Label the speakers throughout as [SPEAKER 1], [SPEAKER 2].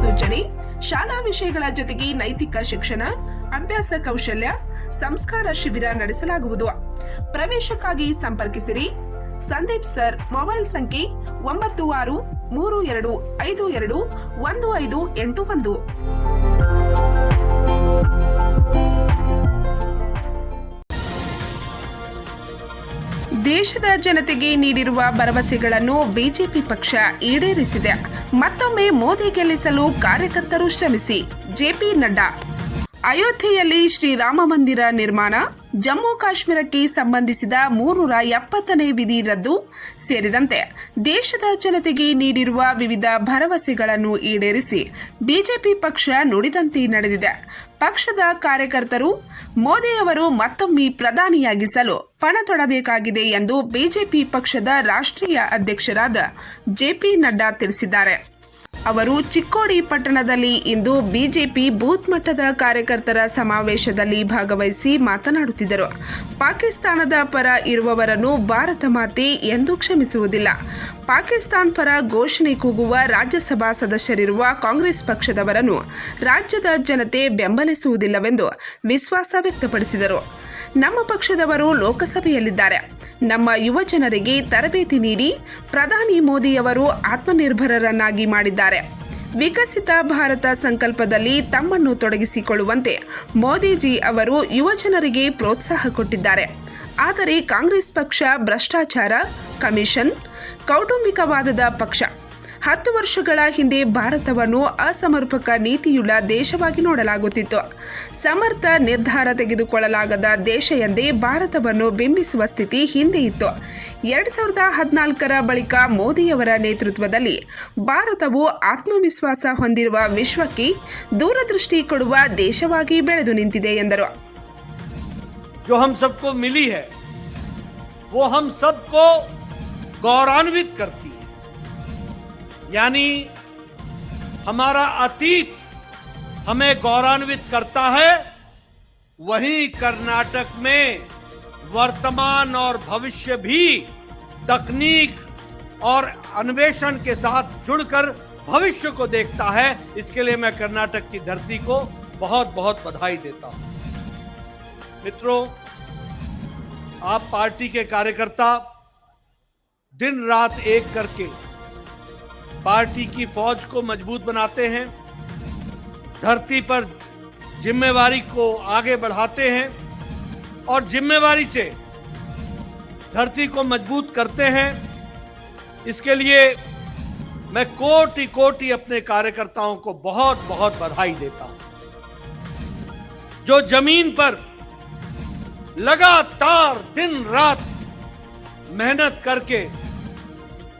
[SPEAKER 1] ಸೂಚನೆ. ಶಾಲಾ ವಿಷಯಗಳ ಜೊತೆಗೆ ನೈತಿಕ ಶಿಕ್ಷಣ, ಅಭ್ಯಾಸ ಕೌಶಲ್ಯ, ಸಂಸ್ಕಾರ ಶಿಬಿರ ನಡೆಸಲಾಗುವುದು. ಪ್ರವೇಶಕ್ಕಾಗಿ ಸಂಪರ್ಕಿಸಿರಿ. ಸಂದೀಪ್ ಸರ್, ಮೊಬೈಲ್ ಸಂಖ್ಯೆ ಒಂಬತ್ತು ಆರು, ಮೂರು ಎರಡು, ಐದು ಎರಡು, ಒಂದು ಐದು ಎಂಟು ಒಂದು. ದೇಶದ ಜನತೆಗೆ ನೀಡಿರುವ ಭರವಸೆಗಳನ್ನು ಬಿಜೆಪಿ ಪಕ್ಷ ಈಡೇರಿಸಿದೆ. ಮತ್ತೊಮ್ಮೆ ಮೋದಿ ಗೆಲ್ಲಿಸಲು ಕಾರ್ಯಕರ್ತರು ಶ್ರಮಿಸಿ ಜೆಪಿ ನಡ್ಡಾ. ಅಯೋಧ್ಯೆಯಲ್ಲಿ ಶ್ರೀರಾಮ ಮಂದಿರ ನಿರ್ಮಾಣ. ಜಮ್ಮು ಕಾಶ್ಮೀರಕ್ಕೆ ಸಂಬಂಧಿಸಿದ ಮೂರರ ಎಪ್ಪತ್ತನೇ ವಿಧಿ ರದ್ದು. ಸೇರಿದಂತೆ ದೇಶದ ಜನತೆಗೆ ನೀಡಿರುವ ವಿವಿಧ ಭರವಸೆಗಳನ್ನು ಈಡೇರಿಸಿ ಬಿಜೆಪಿ ಪಕ್ಷ ನುಡಿದಂತೆ ನಡೆದಿದೆ. ಪಕ್ಷದ ಕಾರ್ಯಕರ್ತರು ಮೋದಿಯವರು ಮತ್ತೊಮ್ಮೆ ಪ್ರಧಾನಿಯಾಗಿಸಲು ಪಣ ತೊಡಬೇಕಾಗಿದೆ ಎಂದು ಬಿಜೆಪಿ ಪಕ್ಷದ ರಾಷ್ಟ್ರೀಯ ಅಧ್ಯಕ್ಷರಾದ ಜೆಪಿ ನಡ್ಡಾ ತಿಳಿಸಿದ್ದಾರೆ. ಅವರು ಚಿಕ್ಕೋಡಿ ಪಟ್ಟಣದಲ್ಲಿ ಇಂದು ಬಿಜೆಪಿ ಬೂತ್ ಮಟ್ಟದ ಕಾರ್ಯಕರ್ತರ ಸಮಾವೇಶದಲ್ಲಿ ಭಾಗವಹಿಸಿ ಮಾತನಾಡುತ್ತಿದ್ದರು. ಪಾಕಿಸ್ತಾನದ ಪರ ಇರುವವರನ್ನು ಭಾರತ ಮಾತೆ ಎಂದು ಕ್ಷಮಿಸುವುದಿಲ್ಲ. ಪಾಕಿಸ್ತಾನ್ ಪರ ಘೋಷಣೆ ಕೂಗುವ ರಾಜ್ಯಸಭಾ ಸದಸ್ಯರಿರುವ ಕಾಂಗ್ರೆಸ್ ಪಕ್ಷದವರನ್ನು ರಾಜ್ಯದ ಜನತೆ ಬೆಂಬಲಿಸುವುದಿಲ್ಲವೆಂದು ವಿಶ್ವಾಸ ವ್ಯಕ್ತಪಡಿಸಿದರು. ನಮ್ಮ ಪಕ್ಷದವರು ಲೋಕಸಭೆಯಲ್ಲಿದ್ದಾರೆ. ನಮ್ಮ ಯುವ ಜನರಿಗೆ ತರಬೇತಿ ನೀಡಿ ಪ್ರಧಾನಿ ಮೋದಿಯವರು ಆತ್ಮನಿರ್ಭರರನ್ನಾಗಿ ಮಾಡಿದ್ದಾರೆ. ವಿಕಸಿತ ಭಾರತ ಸಂಕಲ್ಪದಲ್ಲಿ ತಮ್ಮನ್ನು ತೊಡಗಿಸಿಕೊಳ್ಳುವಂತೆ ಮೋದಿಜಿ ಅವರು ಯುವ ಜನರಿಗೆ ಪ್ರೋತ್ಸಾಹ ಕೊಟ್ಟಿದ್ದಾರೆ. ಆದರೆ ಕಾಂಗ್ರೆಸ್ ಪಕ್ಷ ಭ್ರಷ್ಟಾಚಾರ ಕಮಿಷನ್ ಕೌಟುಂಬಿಕವಾದದ ಪಕ್ಷ ಹತ್ತು ವರ್ಷಗಳ ಹಿಂದೆ ಭಾರತವನ್ನು ಅಸಮರ್ಪಕ ನೀತಿಯುಳ್ಳ ದೇಶವಾಗಿ ನೋಡಲಾಗುತ್ತಿತ್ತು ಸಮರ್ಥ ನಿರ್ಧಾರ ತೆಗೆದುಕೊಳ್ಳಲಾಗದ ದೇಶ ಎಂದೇ ಭಾರತವನ್ನು ಬಿಂಬಿಸುವ ಸ್ಥಿತಿ ಹಿಂದೆ ಇತ್ತು ಎರಡ್ ಸಾವಿರದ ಹದಿನಾಲ್ಕರ ಬಳಿಕ ಮೋದಿಯವರ ನೇತೃತ್ವದಲ್ಲಿ ಭಾರತವು ಆತ್ಮವಿಶ್ವಾಸ ಹೊಂದಿರುವ ವಿಶ್ವಕ್ಕೆ ದೂರದೃಷ್ಟಿ ಕೊಡುವ ದೇಶವಾಗಿ ಬೆಳೆದು ನಿಂತಿದೆ ಎಂದರು
[SPEAKER 2] जो हम सबको मिली है वो हम सबको गौरवान्वित करती है यानी हमारा अतीत हमें गौरवान्वित करता है, वहीं कर्नाटक में वर्तमान और भविष्य भी तकनीक और अन्वेषण के साथ जुड़कर भविष्य को देखता है। इसके लिए मैं कर्नाटक की धरती को बहुत बहुत बधाई देता हूँ। मित्रों, आप पार्टी के कार्यकर्ता दिन रात एक करके पार्टी की फौज को मज़बूत बनाते हैं, धरती पर जिम्मेवारी को आगे बढ़ाते हैं और जिम्मेवारी से धरती को मज़बूत करते हैं। इसके लिए मैं कोटि कोटि अपने कार्यकर्ताओं को बहुत बहुत बधाई देता हूँ। जो ज़मीन पर लगातार दिन रात मेहनत करके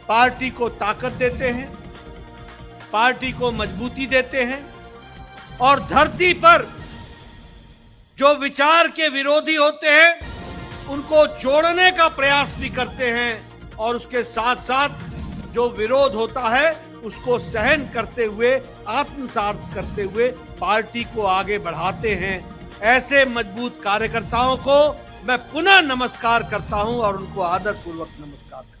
[SPEAKER 2] पार्टी को ताकत देते हैं, पार्टी को मजबूती देते हैं और धरती पर जो विचार के विरोधी होते हैं, उनको जोड़ने का प्रयास भी करते हैं और उसके साथ साथ जो विरोध होता है, उसको सहन करते हुए, आत्मसात करते हुए पार्टी को आगे बढ़ाते हैं। ऐसे मज़बूत कार्यकर्ताओं को मैं पुनः नमस्कार करता हूँ और उनको आदर पूर्वक नमस्कार करता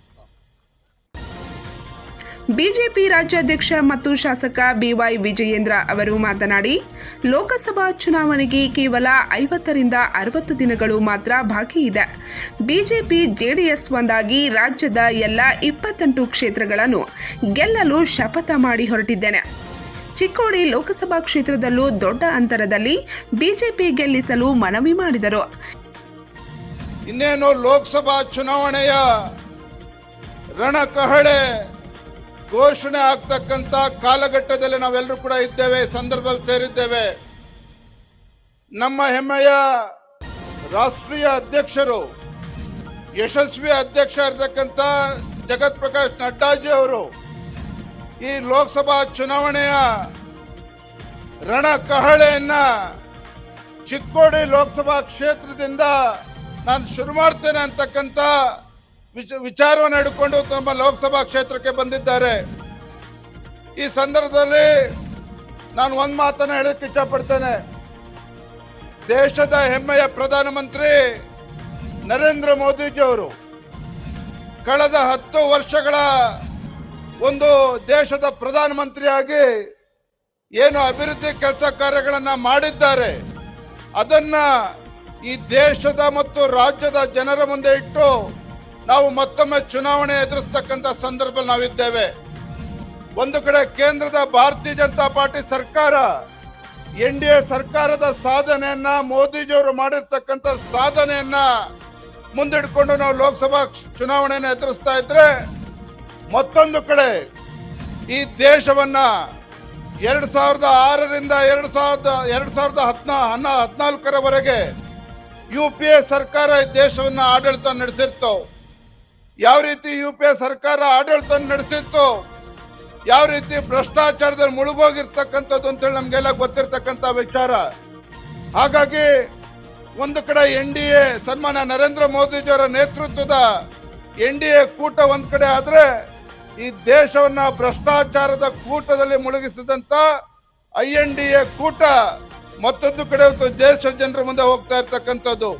[SPEAKER 1] ಬಿಜೆಪಿ ರಾಜ್ಯಾಧ್ಯಕ್ಷ ಮತ್ತು ಶಾಸಕ ಬಿವೈ ವಿಜಯೇಂದ್ರ ಅವರು ಮಾತನಾಡಿ, ಲೋಕಸಭಾ ಚುನಾವಣೆಗೆ ಕೇವಲ ಐವತ್ತರಿಂದ ಅರವತ್ತು ದಿನಗಳು ಮಾತ್ರ ಬಾಕಿ ಇದೆ. ಬಿಜೆಪಿ ಜೆಡಿಎಸ್ ಒಂದಾಗಿ ರಾಜ್ಯದ ಎಲ್ಲ ಇಪ್ಪತ್ತೆಂಟು ಕ್ಷೇತ್ರಗಳನ್ನು ಗೆಲ್ಲಲು ಶಪಥ ಮಾಡಿ ಹೊರಟಿದ್ದೇನೆ. ಚಿಕ್ಕೋಡಿ ಲೋಕಸಭಾ ಕ್ಷೇತ್ರದಲ್ಲೂ ದೊಡ್ಡ ಅಂತರದಲ್ಲಿ ಬಿಜೆಪಿ ಗೆಲ್ಲಿಸಲು ಮನವಿ ಮಾಡಿದರು.
[SPEAKER 3] ಇನ್ನೇನು ಲೋಕಸಭಾ ಚುನಾವಣೆಯ ರಣಕಹಳೆ ಘೋಷಣೆ ಆಗ್ತಕ್ಕಂತ ಕಾಲಘಟ್ಟದಲ್ಲಿ ನಾವೆಲ್ಲರೂ ಕೂಡ ಇದ್ದೇವೆ, ಸಂದರ್ಭದಲ್ಲಿ ಸೇರಿದ್ದೇವೆ. ನಮ್ಮ ಹೆಮ್ಮೆಯ ರಾಷ್ಟ್ರೀಯ ಅಧ್ಯಕ್ಷರು, ಯಶಸ್ವಿ ಅಧ್ಯಕ್ಷ ಇರತಕ್ಕಂತ ಜಗತ್ ಪ್ರಕಾಶ್ ನಡ್ಡಾಜಿ ಅವರು ಈ ಲೋಕಸಭಾ ಚುನಾವಣೆಯ ರಣ ಕಹಳೆಯನ್ನ ಚಿಕ್ಕೋಡಿ ಲೋಕಸಭಾ ಕ್ಷೇತ್ರದಿಂದ ನಾನು ಶುರು ಮಾಡ್ತೇನೆ ಅಂತಕ್ಕಂಥ ವಿಚಾರವನ್ನು ಹಿಡ್ಕೊಂಡು ನಮ್ಮ ಲೋಕಸಭಾ ಕ್ಷೇತ್ರಕ್ಕೆ ಬಂದಿದ್ದಾರೆ. ಈ ಸಂದರ್ಭದಲ್ಲಿ ನಾನು ಒಂದು ಮಾತನ್ನ ಹೇಳಕ್ಕೆ ಇಷ್ಟಪಡ್ತೇನೆ. ದೇಶದ ಹೆಮ್ಮೆಯ ಪ್ರಧಾನಮಂತ್ರಿ ನರೇಂದ್ರ ಮೋದಿಜಿಯವರು ಕಳೆದ ಹತ್ತು ವರ್ಷಗಳ ಒಂದು ದೇಶದ ಪ್ರಧಾನಮಂತ್ರಿಯಾಗಿ ಏನು ಅಭಿವೃದ್ಧಿ ಕೆಲಸ ಕಾರ್ಯಗಳನ್ನು ಮಾಡಿದ್ದಾರೆ. ಅದನ್ನ ಈ ದೇಶದ ಮತ್ತು ರಾಜ್ಯದ ಜನರ ಮುಂದೆ ಇಟ್ಟು ನಾವು ಮತ್ತೊಮ್ಮೆ ಚುನಾವಣೆ ಎದುರಿಸ್ತಕ್ಕಂಥ ಸಂದರ್ಭದಲ್ಲಿ ನಾವಿದ್ದೇವೆ. ಒಂದು ಕಡೆ ಕೇಂದ್ರದ ಭಾರತೀಯ ಜನತಾ ಪಾರ್ಟಿ ಸರ್ಕಾರ, ಎನ್ ಡಿ ಎ ಸರ್ಕಾರದ ಸಾಧನೆಯನ್ನ ಮೋದಿಜಿಯವರು ಮಾಡಿರ್ತಕ್ಕಂಥ ಸಾಧನೆಯನ್ನ ಮುಂದಿಡ್ಕೊಂಡು ನಾವು ಲೋಕಸಭಾ ಚುನಾವಣೆಯನ್ನು ಎದುರಿಸ್ತಾ ಇದ್ರೆ, ಮತ್ತೊಂದು ಕಡೆ ಈ ದೇಶವನ್ನ ಎರಡ್ ಸಾವಿರದ ಆರರಿಂದ ಎರಡ್ ಸಾವಿರದ ಎರಡ್ ಸಾವಿರದ ಹದಿನಾ, ಹನ್ನ, ಹದಿನಾಲ್ಕರವರೆಗೆ ಯು ಪಿ ಎ ಸರ್ಕಾರ ಈ ದೇಶವನ್ನ ಆಡಳಿತ ನಡೆಸಿತ್ತು. ಯಾವ ರೀತಿ ಯು ಪಿ ಎ ಸರ್ಕಾರ ಆಡಳಿತ ನಡೆಸಿತ್ತು, ಯಾವ ರೀತಿ ಭ್ರಷ್ಟಾಚಾರದಲ್ಲಿ ಮುಳುಗೋಗಿರ್ತಕ್ಕಂಥದ್ದು ಅಂತೇಳಿ ನಮ್ಗೆಲ್ಲ ಗೊತ್ತಿರ್ತಕ್ಕಂಥ ವಿಚಾರ. ಹಾಗಾಗಿ ಒಂದು ಕಡೆ ಎನ್ ಡಿ ಎ ಸನ್ಮಾನ ನರೇಂದ್ರ ಮೋದಿಜಿಯವರ ನೇತೃತ್ವದ ಎನ್ ಡಿ ಎ ಕೂಟ ಒಂದು ಕಡೆ ಆದರೆ ಈ ದೇಶವನ್ನ ಭ್ರಷ್ಟಾಚಾರದ ಕೂಟದಲ್ಲಿ ಮುಳುಗಿಸಿದಂತ ಐ ಎನ್ ಡಿ ಎ ಕೂಟ ಮತ್ತೊಂದು ಕಡೆ ದೇಶ ಜನರ ಮುಂದೆ ಹೋಗ್ತಾ ಇರ್ತಕ್ಕಂಥದ್ದು.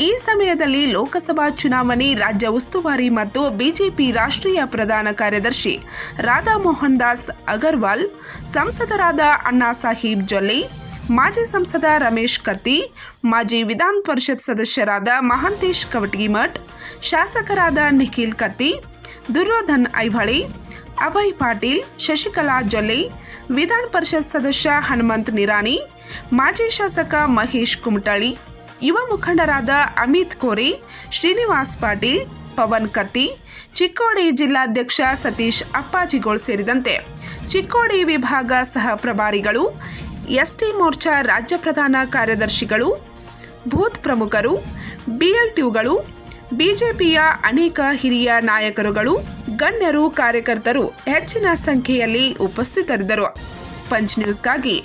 [SPEAKER 1] ಈ ಸಮಯದಲ್ಲಿ ಲೋಕಸಭಾ ಚುನಾವಣೆ, ರಾಜ್ಯ ಉಸ್ತುವಾರಿ ಮತ್ತು ಬಿಜೆಪಿ ರಾಷ್ಟ್ರೀಯ ಪ್ರಧಾನ ಕಾರ್ಯದರ್ಶಿ ರಾಧಾ ಮೋಹನ್ ದಾಸ್ ಅಗರ್ವಾಲ್, ಸಂಸದರಾದ ಅಣ್ಣಾ ಸಾಹೀಬ್ ಜೊಲ್ಲೆ, ಮಾಜಿ ಸಂಸದ ರಮೇಶ್ ಕತ್ತಿ, ಮಾಜಿ ವಿಧಾನ ಪರಿಷತ್ ಸದಸ್ಯರಾದ ಮಹಾಂತೇಶ್ ಕವಟಗಿಮಠ್, ಶಾಸಕರಾದ ನಿಖಿಲ್ ಕತ್ತಿ, ದುರ್ಯೋಧನ್ ಐಹೊಳೆ, ಅಭಯ್ ಪಾಟೀಲ್, ಶಶಿಕಲಾ ಜೊಲ್ಲೆ, ವಿಧಾನ ಪರಿಷತ್ ಸದಸ್ಯ ಹನುಮಂತ್ ನಿರಾಣಿ, ಮಾಜಿ ಶಾಸಕ ಮಹೇಶ್ ಕುಮಟಳ್ಳಿ ಯುವ ಮುಖಂಡರಾದ ಅಮಿತ್ ಕೋರಿ, ಶ್ರೀನಿವಾಸ್ ಪಾಟೀಲ್, ಪವನ್ ಕತ್ತಿ, ಚಿಕ್ಕೋಡಿ ಜಿಲ್ಲಾಧ್ಯಕ್ಷ ಸತೀಶ್ ಅಪ್ಪಾಜಿಗೋಳ್ ಸೇರಿದಂತೆ ಚಿಕ್ಕೋಡಿ ವಿಭಾಗ ಸಹ ಪ್ರಭಾರಿಗಳು, ಎಸ್ಟಿ ಮೋರ್ಚಾ ರಾಜ್ಯ ಪ್ರಧಾನ ಕಾರ್ಯದರ್ಶಿಗಳು, ಬೂತ್ ಪ್ರಮುಖರು, ಬಿಎಲ್ಟಿಯುಗಳು, ಬಿಜೆಪಿಯ ಅನೇಕ ಹಿರಿಯ ನಾಯಕರುಗಳು, ಗಣ್ಯರು, ಕಾರ್ಯಕರ್ತರು ಹೆಚ್ಚಿನ ಸಂಖ್ಯೆಯಲ್ಲಿ ಉಪಸ್ಥಿತರಿದ್ದರು. ಪಂಚ್ ನ್ಯೂಸ್ಗಾಗಿ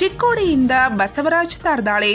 [SPEAKER 1] ಚಿಕ್ಕೋಡಿಯಿಂದ ಬಸವರಾಜ್ ತಾರ್ದಾಳೆ